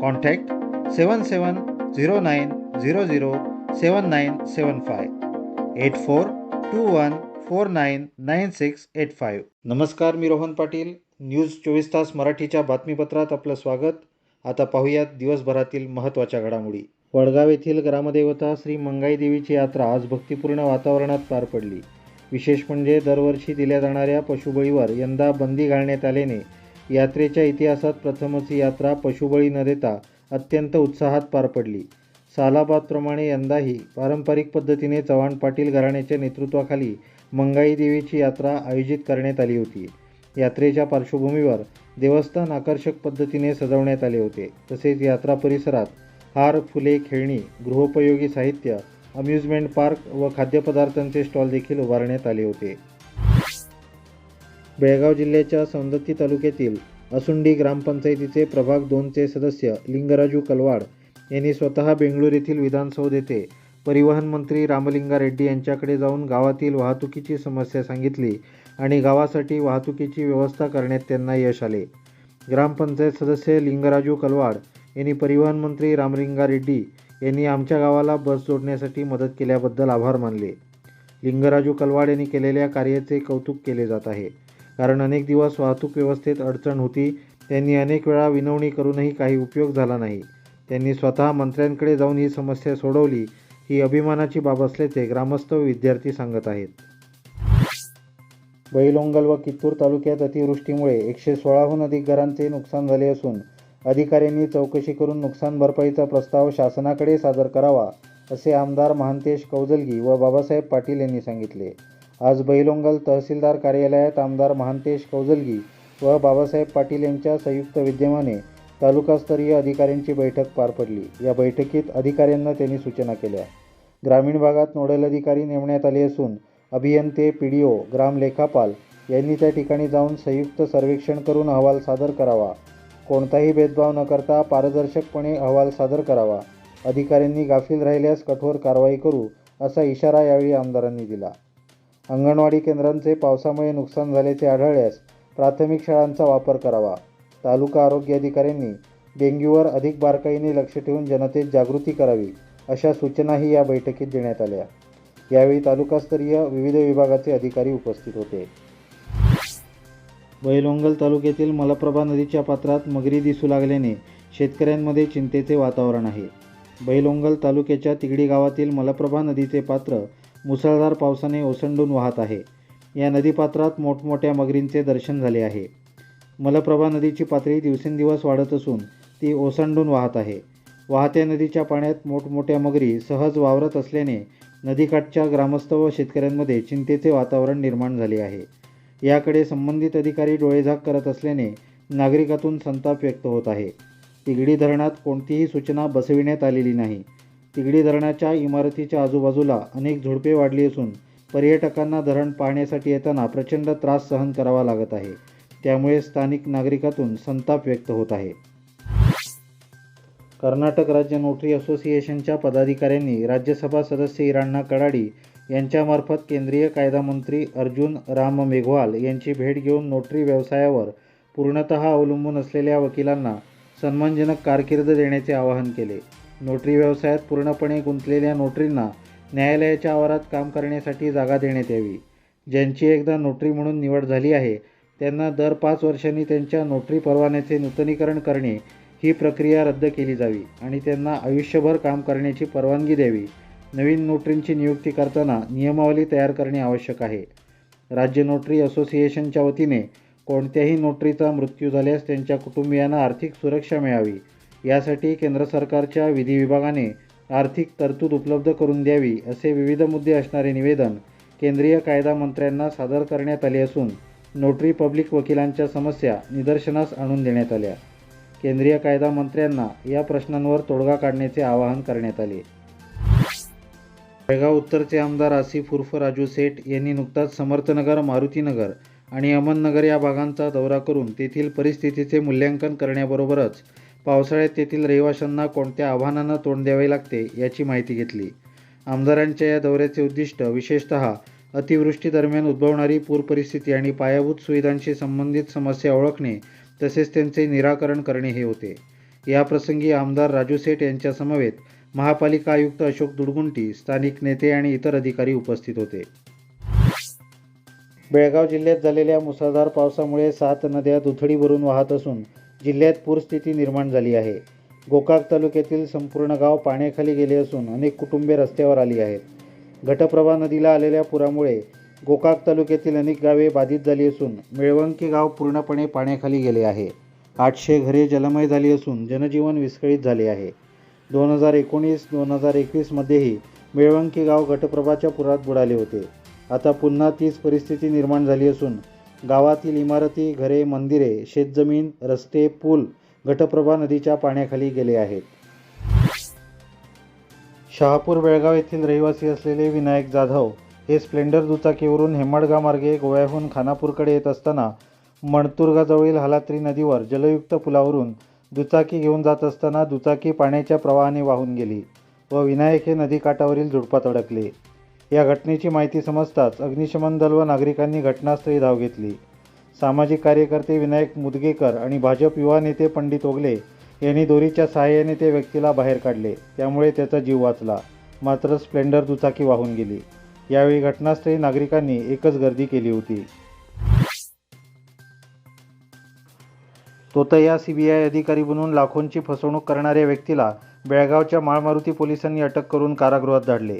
contact seven seven zero nine zero zero seven nine seven five eight four two one four nine nine six eight five नमस्कार मी Rohan Patil. News चोवीस तास मराठीच्या बातमीपत्रात आपलं स्वागत. आता पाहूयात दिवसभरातील महत्त्वाच्या घडामोडी. वडगाव येथील ग्रामदेवता श्री मंगाई देवीची यात्रा आज भक्तिपूर्ण वातावरणात पार पडली. विशेष म्हणजे दरवर्षी दिल्या जाणाऱ्या पशुबळीवर यंदा बंदी घालण्यात आल्याने यात्रेच्या इतिहासात प्रथमच ही यात्रा पशुबळी न देता अत्यंत उत्साहात पार पडली. सालाबादप्रमाणे यंदाही पारंपरिक पद्धतीने चव्हाण पाटील घराण्याच्या नेतृत्वाखाली मंगाई देवीची यात्रा आयोजित करण्यात आली होती. यात्रेच्या पार्श्वभूमीवर देवस्थान आकर्षक पद्धतीने सजवण्यात आले होते. तसेच यात्रा परिसरात हार फुले खेळणी गृहोपयोगी साहित्य अम्युजमेंट पार्क व खाद्यपदार्थांचे स्टॉल देखील उभारण्यात आले होते. बेळगाव जिल्ह्याच्या सौंदत्ती तालुक्यातील असुंडी ग्रामपंचायतीचे प्रभाग दोनचे सदस्य लिंगराजू कलवाड यांनी स्वतः बेंगळूर येथील विधानसौध येथे परिवहन मंत्री रामलिंगा रेड्डी यांच्याकडे जाऊन गावातील वाहतुकीची समस्या सांगितली आणि गावासाठी वाहतुकीची व्यवस्था करण्यात त्यांना यश आले. ग्रामपंचायत सदस्य लिंगराजू कलवाड यांनी परिवहन मंत्री रामलिंगा रेड्डी यांनी आमच्या गावाला बस जोडण्यासाठी मदत केल्याबद्दल आभार मानले. लिंगराजू कलवाड यांनी केलेल्या कार्याचे कौतुक केले जात आहे. कारण अनेक दिवस वाहतूक व्यवस्थेत अडचण होती. त्यांनी अनेक वेळा विनवणी करूनही काही उपयोग झाला नाही. त्यांनी स्वतः मंत्र्यांकडे जाऊन ही समस्या सोडवली. ही अभिमानाची बाब असल्याचे ग्रामस्थ विद्यार्थी सांगत आहेत. बैलोंगल व कित्तूर तालुक्यात अतिवृष्टीमुळे एकशे सोळाहून अधिक घरांचे नुकसान झाले असून अधिकाऱ्यांनी चौकशी करून नुकसान भरपाईचा प्रस्ताव शासनाकडे सादर करावा असे आमदार महांतेश कौजलगी व बाबासाहेब पाटील यांनी सांगितले. आज बैलोंगल तहसीलदार कार्यालयात आमदार महांतेश कौजलगी व बाबासाहेब पाटील यांच्या संयुक्त विद्यमाने तालुकास्तरीय अधिकाऱ्यांची बैठक पार पडली. या बैठकीत अधिकाऱ्यांना त्यांनी सूचना केल्या. ग्रामीण भागात नोडल अधिकारी नेमण्यात आले असून अभियंते पी डी ओ ग्रामलेखापाल यांनी त्या ठिकाणी जाऊन संयुक्त सर्वेक्षण करून अहवाल सादर करावा. कोणताही भेदभाव न करता पारदर्शकपणे अहवाल सादर करावा. अधिकाऱ्यांनी गाफील राहिल्यास कठोर कारवाई करू असा इशारा यावेळी आमदारांनी दिला. अंगणवाडी केंद्रांचे पावसामुळे नुकसान झाल्याचे आढळल्यास प्राथमिक शाळांचा वापर करावा. तालुका आरोग्य अधिकाऱ्यांनी डेंग्यूवर अधिक बारकाईने लक्ष ठेवून जनतेत जागृती करावी अशा सूचनाही या बैठकीत देण्यात आल्या. यावेळी तालुकास्तरीय विविध विभागाचे अधिकारी उपस्थित होते. बैलोंगल तालुक्यातील मलप्रभा नदीच्या पात्रात मगरी दिसू लागल्याने शेतकऱ्यांमध्ये चिंतेचे वातावरण आहे. बैलोंगल तालुक्याच्या तिगडी गावातील मलप्रभा नदीचे पात्र मुसळधार पावसाने ओसंडून वाहत आहे. या नदीपात्रात मोठमोठ्या मगरींचे दर्शन झाले आहे. मलप्रभा नदीची पातळी दिवसेंदिवस वाढत असून ती ओसंडून वाहत आहे. वाहत्या नदीच्या पाण्यात मोठमोठ्या मगरी सहज वावरत असल्याने नदीकाठच्या ग्रामस्थ व शेतकऱ्यांमध्ये चिंतेचे वातावरण निर्माण झाले आहे. याकडे संबंधित अधिकारी डोळेझाक करत असल्याने नागरिकातून संताप व्यक्त होत आहे. तिगडी धरणात कोणतीही सूचना बसविण्यात आलेली नाही. तिगडी धरणाच्या इमारतीच्या आजूबाजूला अनेक झुडपे वाढली असून पर्यटकांना धरण पाहण्यासाठी येताना प्रचंड त्रास सहन करावा लागत आहे. त्यामुळे स्थानिक नागरिकातून संताप व्यक्त होत आहे. कर्नाटक राज्य नोटरी असोसिएशनच्या पदाधिकाऱ्यांनी राज्यसभा सदस्य इराण्णा कडाडी यांच्यामार्फत केंद्रीय कायदा मंत्री अर्जुन राम मेघवाल यांची भेट घेऊन नोटरी व्यवसायावर पूर्णतः अवलंबून असलेल्या वकिलांना सन्मानजनक कारकीर्द देण्याचे आवाहन केले. नोटरी व्यवसायात पूर्णपणे गुंतलेल्या नोटरींना न्यायालयाच्या आवारात काम करण्यासाठी जागा देण्यात यावी. ज्यांची एकदा नोटरी म्हणून निवड झाली आहे त्यांना दर पाच वर्षांनी त्यांच्या नोटरी परवान्याचे नूतनीकरण करणे ही प्रक्रिया रद्द केली जावी आणि त्यांना आयुष्यभर काम करण्याची परवानगी द्यावी. नवीन नोटरींची नियुक्ती करताना नियमावली तयार करणे आवश्यक आहे. राज्य नोटरी असोसिएशनच्या वतीने कोणत्याही नोटरीचा मृत्यू झाल्यास त्यांच्या कुटुंबियांना आर्थिक सुरक्षा मिळावी. यासाठी केंद्र सरकारच्या विधी विभागाने आर्थिक तरतूद उपलब्ध करून द्यावी असे विविध मुद्दे असणारे निवेदन केंद्रीय कायदा मंत्र्यांना सादर करण्यात आले असून नोटरी पब्लिक वकिलांच्या समस्या निदर्शनास आणून देण्यात आल्या. केंद्रीय कायदा मंत्र्यांना या प्रश्नांवर तोडगा काढण्याचे आवाहन करण्यात आले. बेळगाव उत्तरचे आमदार आसिफ उर्फ राजू सेठ यांनी नुकताच समर्थनगर मारुतीनगर आणि अहमदनगर या भागांचा दौरा करून तेथील परिस्थितीचे मूल्यांकन करण्याबरोबरच पावसाळ्यात तेथील रहिवाशांना कोणत्या आव्हानांना तोंड द्यावे लागते याची माहिती घेतली. आमदारांच्या या दौऱ्याचे उद्दिष्ट विशेषतः अतिवृष्टीदरम्यान उद्भवणारी पूर परिस्थिती आणि पायाभूत सुविधांशी संबंधित समस्या ओळखणे तसेच त्यांचे निराकरण करणे हे होते. याप्रसंगी आमदार राजू सेठ यांच्यासमवेत महापालिका आयुक्त अशोक दुडगुंटी स्थानिक नेते आणि इतर अधिकारी उपस्थित होते. बेळगाव जिल्ह्यात झालेल्या मुसळधार पावसामुळे सात नद्या दुथडी भरून वाहत असून जिल्ह्यात पूरस्थिती निर्माण झाली आहे. गोकाक तालुक्यातील संपूर्ण गाव पाण्याखाली गेले असून अनेक कुटुंबे रस्त्यावर आली आहेत. घटप्रभा नदीला आलेल्या पुरामुळे गोकाक तालुक्यातील अनेक गावे बाधित झाली असून मिळवंकी गाव पूर्णपणे पाण्याखाली गेले आहे. आठशे घरे जलमय झाली असून जनजीवन विस्कळीत झाले आहे. दोन हजार एकोणीस दोन हजार एकवीसमध्येही मिळवंकी गाव घटप्रभाच्या पुरात बुडाले होते. आता पुन्हा तीच परिस्थिती निर्माण झाली असून गावातील इमारती घरे मंदिरे शेतजमीन रस्ते पूल घटप्रभा नदीच्या पाण्याखाली गेले आहेत. शहापूर बेळगाव येथील रहिवासी असलेले विनायक जाधव हे स्प्लेंडर दुचाकीवरून हेमाडगा मार्गे गोव्याहून खानापूरकडे येत असताना मणतुर्गाजवळील हालात्री नदीवर जलयुक्त पुलावरून दुचाकी घेऊन जात असताना दुचाकी पाण्याच्या प्रवाहाने वाहून गेली व विनायक हे नदीकाठावरील झुडपात अडकले. या घटनेची माहिती समजताच अग्निशमन दल व नागरिकांनी घटनास्थळी धाव घेतली. सामाजिक कार्यकर्ते विनायक मुदगेकर आणि भाजप युवा नेते पंडित ओगले यांनी दोरीच्या सहाय्याने त्या व्यक्तीला बाहेर काढले. त्यामुळे त्याचा जीव वाचला. मात्र स्प्लेंडर दुचाकी वाहून गेली. यावेळी घटनास्थळी नागरिकांनी एकच गर्दी केली होती. तोतया सीबीआय अधिकारी बनून लाखोंची फसवणूक करणाऱ्या व्यक्तीला बेळगावच्या माळमारुती पोलिसांनी अटक करून कारागृहात धाडले.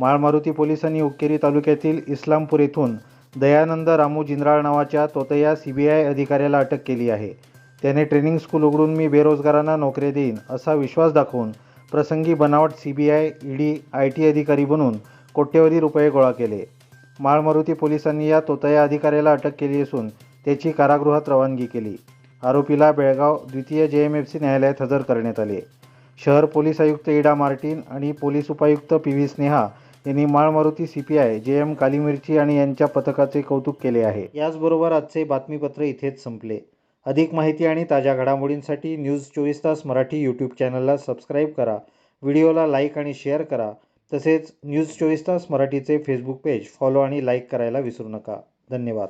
माळमारुती पोलिसांनी उक्केरी तालुक्यातील इस्लामपूर येथून दयानंद रामू जिंद्राळ नावाच्या तोतया सीबीआय अधिकाऱ्याला अटक केली आहे. त्याने ट्रेनिंग स्कूल उघडून मी बेरोजगारांना नोकऱ्या देईन असा विश्वास दाखवून प्रसंगी बनावट सीबीआय ईडी आय टी अधिकारी बनून कोट्यवधी रुपये गोळा केले. माळमारुती पोलिसांनी या तोतया अधिकाऱ्याला अटक केली असून त्याची कारागृहात रवानगी केली. आरोपीला बेळगाव द्वितीय जे एम एफ सी न्यायालयात हजर करण्यात आले. शहर पोलीस आयुक्त इडा मार्टिन आणि पोलीस उपायुक्त पी व्ही स्नेहा यांनी Malmaruti C P I J M Kalimirchi आणि यांच्या पथकाचे कौतुक केले आहे. याचबरोबर आजचे बातमीपत्र इथेच संपले. अधिक माहिती आणि ताज्या घडामोडींसाठी न्यूज चोवीस तास मराठी यूट्यूब चॅनलला सबस्क्राईब करा. व्हिडिओला लाईक आणि शेअर करा. तसेच न्यूज चोवीस तास मराठीचे फेसबुक पेज फॉलो आणि लाईक करायला विसरू नका. धन्यवाद.